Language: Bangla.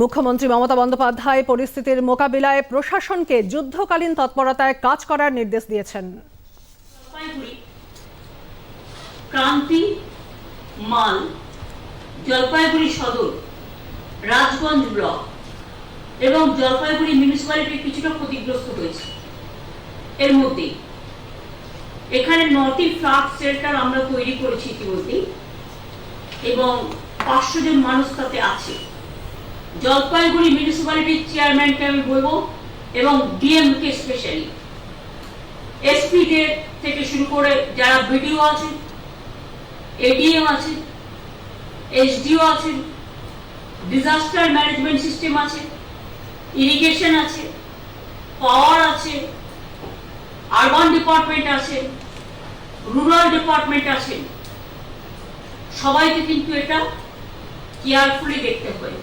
মুখ্যমন্ত্রী মমতা বন্দ্যোপাধ্যায় পরিস্থিতির মোকাবিলায় প্রশাসনকে যুদ্ধকালীন তৎপরতায় কাজ করার নির্দেশ দিয়েছেন। ক্রান্তি, মাল, জলপাইগুড়ি সদর, রাজগঞ্জ ব্লক এবং জলপাইগুড়ি মিউনিসিপ্যালিটি কিছুটা ক্ষতিগ্রস্ত হয়েছে। এর মধ্যে এখানে নটি ফ্লাড শেল্টার আমরা তৈরি করেছি ইতিমধ্যেই এবং পাঁচশো জন মানুষ তাতে আছে। জলপাইগুড়ি মিউনিসিপ্যালিটির চেয়ারম্যানকে আমি বলব, এবং ডিএমকে স্পেশালি এসপিদের থেকে শুরু করে যারা বিডিও আছেন এডিএম আছেন এসডিও আছেন ডিজাস্টার ম্যানেজমেন্ট সিস্টেম আছে ইরিগেশন আছে পাওয়ার আছে আরবান ডিপার্টমেন্ট আছে রুরাল ডিপার্টমেন্ট আছে। সবাইকে কিন্তু এটা কেয়ারফুলি দেখতে হয়।